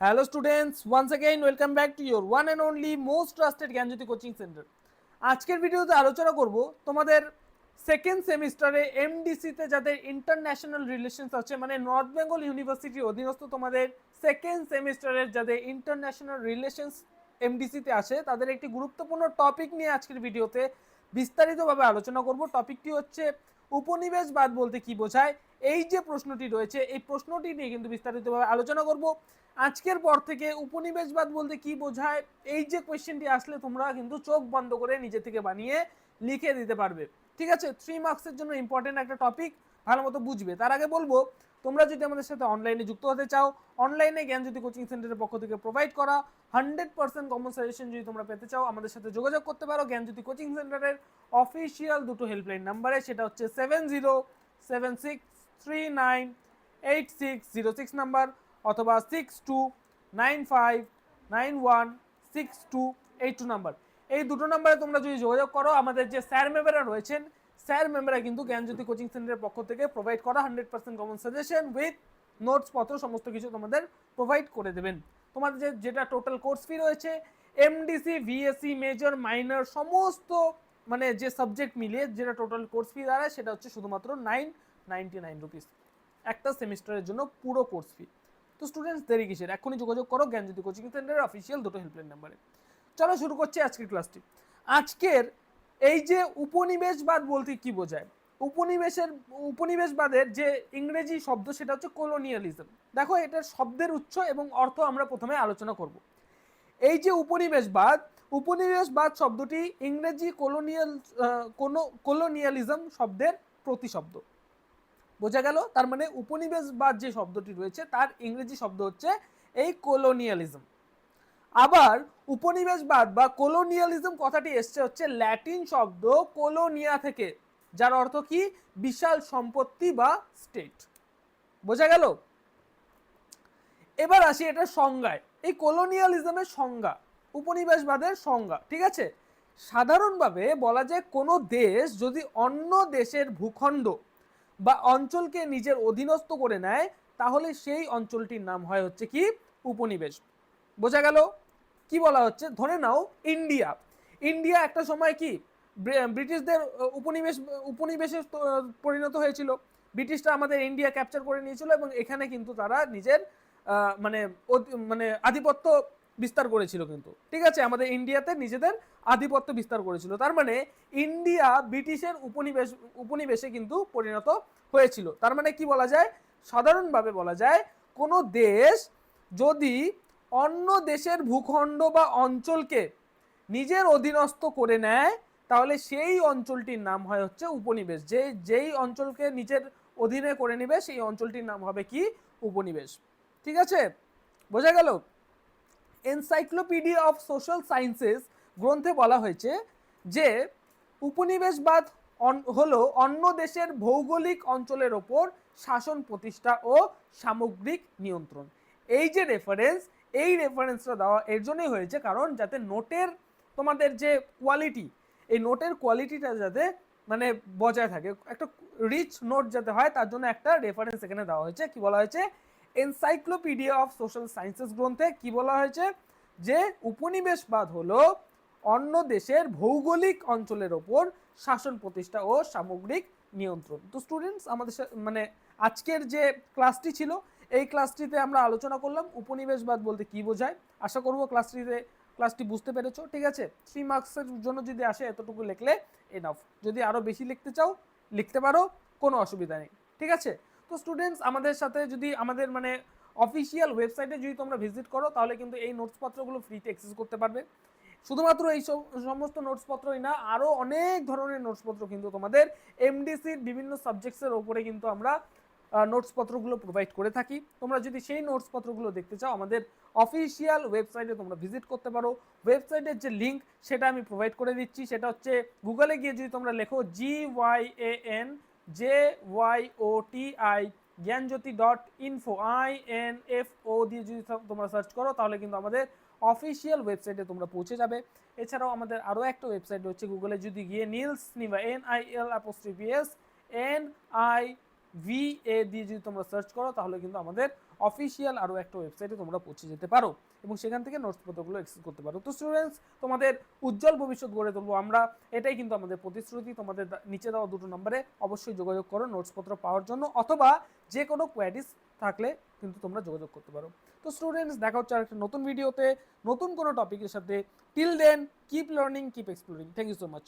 Hello students, once again welcome back to your one and only most trusted Gyanjyoti coaching centre আজকের ভিডিওতে আলোচনা করব তোমাদের second সেমিস্টারে এমডিসিতে যাদের ইন্টারন্যাশনাল রিলেশনস আছে মানে নর্থ বেঙ্গল ইউনিভার্সিটির অধীনস্থ তোমাদের সেকেন্ড সেমিস্টারের যাদের ইন্টারন্যাশনাল রিলেশনস এমডিসিতে আছে তাদের একটি গুরুত্বপূর্ণ টপিক নিয়ে আজকের ভিডিওতে বিস্তারিতভাবে আলোচনা করব। টপিকটি হচ্ছে উপনিবেশবাদ বলতে কি বোঝায়? এই যে প্রশ্নটি রয়েছে, এই প্রশ্নটি নিয়ে কিন্তু বিস্তারিতভাবে আলোচনা করব। আজকের পর থেকে উপনিবেশবাদ বলতে কি বোঝায়? এই যে কোয়েশ্চেনটি আসলে তোমরা কিন্তু চোখ বন্ধ করে নিজে থেকে বানিয়ে লিখে দিতে পারবে। ঠিক আছে? থ্রি মার্কসের জন্য ইম্পর্টেন্ট একটা টপিক ভালো মতো বুঝবে। তার আগে বলব, তোমরা যদি আমাদের সাথে অনলাইনে যুক্ত হতে চাও অনলাইনে জ্ঞানজ্যোতি কোচিং সেন্টারের পক্ষ থেকে প্রোভাইড করা হান্ড্রেড পার্সেন্ট কমন সাজেশন যদি তোমরা পেতে চাও, আমাদের সাথে যোগাযোগ করতে পারো। জ্ঞানজ্যোতি কোচিং সেন্টারের অফিসিয়াল দুটো হেল্পলাইন নাম্বারে সেটা হচ্ছে seven zero seven six three nine eight six zero six number অথবা six two nine five nine one six two eight two number এই দুটো নাম্বারে তোমরা যদি যোগাযোগ করো, আমাদের যে স্যার মেমেরা রয়েছেন স্যার মেমেরা কিন্তু জ্ঞানজ্যোতি কোচিং সেন্টারের পক্ষ থেকে প্রোভাইড করা hundred percent common suggestion with notes পত্র, সমস্ত কিছু তোমাদের প্রোভাইড করে দেবেন। তোমাদের যে যেটা টোটাল কোর্স ফি রয়েছে এমডিসি ভিএসসি মেজর মাইনর সমস্ত মানে যে সাবজেক্ট মিলিয়ে যেটা টোটাল কোর্স ফি দাঁড়ায়, সেটা হচ্ছে শুধুমাত্র নাইন নাইনটি নাইন রুপিস একটা সেমিস্টারের জন্য পুরো কোর্স ফি তো স্টুডেন্টস দেরি কিসের? এখনই যোগাযোগ করো জ্ঞানজ্যোতি কোচিং সেন্টারের অফিসিয়াল দুটো হেল্পলাইন নাম্বারে চলো শুরু করছি আজকের ক্লাসটি আজকের এই যে উপনিবেশবাদ বলতে কি বোঝায়? উপনিবেশের, উপনিবেশবাদের যে ইংরেজি শব্দ সেটা হচ্ছে কলোনিয়ালিজম দেখো, এটার শব্দের উৎস এবং অর্থ আমরা প্রথমে আলোচনা করব। এই যে উপনিবেশবাদ উপনিবেশবাদ শব্দটি ইংরেজি কলোনিয়াল কোনো কলোনিয়ালিজম শব্দের প্রতিশব্দ। বোঝা গেল? তার মানে উপনিবেশবাদ যে শব্দটি রয়েছে, তার ইংরেজি শব্দ হচ্ছে এই কলোনিয়ালিজম আবার উপনিবেশবাদ বা কোলোনিয়ালিজম কথাটি এসছে হচ্ছে ল্যাটিন শব্দ কোলোনিয়া থেকে, যার অর্থ কি? বিশাল সম্পত্তি বা স্টেট বোঝা গেল? এবার আসি এটা সংজ্ঞায়। এই কোলোনিয়ালিজমের সংজ্ঞা, উপনিবেশবাদের সংজ্ঞা, ঠিক আছে? সাধারণভাবে বলা যায় কোনো দেশ যদি অন্য দেশের ভূখণ্ড বা অঞ্চলকে নিজের অধীনস্থ করে নেয়, তাহলে সেই অঞ্চলটির নাম হয় হচ্ছে কি? উপনিবেশ। বোঝা গেল? কি বলা হচ্ছে? ধরে নাও ইন্ডিয়া ইন্ডিয়া একটা সময় কি ব্রিটিশদের উপনিবেশ, উপনিবেশে পরিণত হয়েছিল। ব্রিটিশরা আমাদের ইন্ডিয়া ক্যাপচার করে নিয়েছিল এবং এখানে কিন্তু তারা নিজের মানে মানে আধিপত্য বিস্তার করেছিল কিন্তু। ঠিক আছে? আমাদের ইন্ডিয়াতে নিজেদের আধিপত্য বিস্তার করেছিল। তার মানে ইন্ডিয়া ব্রিটিশের উপনিবেশ, উপনিবেশে কিন্তু পরিণত হয়েছিল। তার মানে কি বলা যায়? সাধারণভাবে বলা যায় কোনো দেশ যদি অন্য দেশের ভূখণ্ড বা অঞ্চলকে নিজের অধীনস্থ করে নেয়, তাহলে সেই অঞ্চলটির নাম হয় হচ্ছে উপনিবেশ। যে, যেই অঞ্চলকে নিজের অধীনে করে নেবে, সেই অঞ্চলটির নাম হবে কি? উপনিবেশ। ঠিক আছে? বোঝা গেল? এনসাইক্লোপিডিয়া অফ সোশ্যাল সায়েন্সেস গ্রন্থে বলা হয়েছে যে, উপনিবেশবাদ হলো অন্য দেশের ভৌগোলিক অঞ্চলের ওপর শাসন প্রতিষ্ঠা ও সামগ্রিক নিয়ন্ত্রণ। এই যে রেফারেন্স এই রেফারেন্সটা দেওয়া এর জন্যই হয়েছে, কারণ যাতে নোটের তোমাদের যে কোয়ালিটি এই নোটের কোয়ালিটিটা যাতে মানে বজায় থাকে, একটা রিচ নোট যাতে হয়, তার জন্য একটা রেফারেন্স এখানে দেওয়া হয়েছে। কি বলা হয়েছে? এনসাইক্লোপিডিয়া অফ সোশ্যাল সায়েন্সেস গ্রন্থে কি বলা হয়েছে? যে উপনিবেশবাদ হলো অন্য দেশের ভৌগোলিক অঞ্চলের ওপর শাসন প্রতিষ্ঠা ও সামগ্রিক নিয়ন্ত্রণ। তো স্টুডেন্টস আমাদের মানে আজকের যে ক্লাসটি ছিল এই ক্লাসটিতে আমরা আলোচনা করলাম উপনিবেশবাদ বলতে কি বোঝায়। আশা করব ক্লাসটিতে ক্লাসটি বুঝতে পেরেছ। ঠিক আছে? থ্রি মার্কসের জন্য যদি আসে, এতটুকু লিখলে এনাফ যদি আরও বেশি লিখতে চাও, লিখতে পারো, কোনো অসুবিধা নেই। ঠিক আছে? তো স্টুডেন্টস আমাদের সাথে যদি আমাদের মানে অফিসিয়াল ওয়েবসাইটে যদি তোমরা ভিজিট করো, তাহলে কিন্তু এই নোটসপত্রগুলো ফ্রিতে অ্যাক্সেস করতে পারবে। শুধুমাত্র এই সমস্ত নোটসপত্রই না আরও অনেক ধরনের নোটসপত্র কিন্তু তোমাদের এমডিসির বিভিন্ন সাবজেক্টসের ওপরে কিন্তু আমরা নোটসপত্রগুলো প্রোভাইড করে থাকি। তোমরা যদি সেই নোটসপত্রগুলো দেখতে চাও, আমাদের অফিসিয়াল ওয়েবসাইটে তোমরা ভিজিট করতে পারো। ওয়েবসাইটের যে লিঙ্ক সেটা আমি প্রোভাইড করে দিচ্ছি। সেটা হচ্ছে গুগলে গিয়ে যদি তোমরা লেখো G Y A N J Y O T I Gyanjyoti dot info I N F O দিয়ে যদি তোমরা সার্চ করো, তাহলে কিন্তু আমাদের অফিসিয়াল ওয়েবসাইটে তোমরা পৌঁছে যাবে। এছাড়াও আমাদের আরও একটা ওয়েবসাইট রয়েছে গুগলে যদি গিয়ে নীলস নিবা N I L apostrophe s N I V A দিয়ে যদি তোমরা সার্চ করো, তাহলে কিন্তু আমাদের অফিসিয়াল আরও একটা ওয়েবসাইটে তোমরা পৌঁছে যেতে পারো এবং সেখান থেকে নোটস পত্রগুলো এক্সেস করতে পারো। তো স্টুডেন্টস তোমাদের উজ্জ্বল ভবিষ্যৎ গড়ে তুলবো আমরা। এটাই কিন্তু আমাদের প্রতিশ্রুতি। তোমাদের নিচে দেওয়া দুটো নম্বরে অবশ্যই যোগাযোগ করো নোটস পত্র পাওয়ার জন্য অথবা যে কোনো কোয়ারিজ থাকলে কিন্তু তোমরা যোগাযোগ করতে পারো। তো স্টুডেন্টস দেখা হচ্ছে আরেকটা নতুন ভিডিওতে নতুন কোনো টপিকের সাথে। Till then keep learning keep exploring thank you so much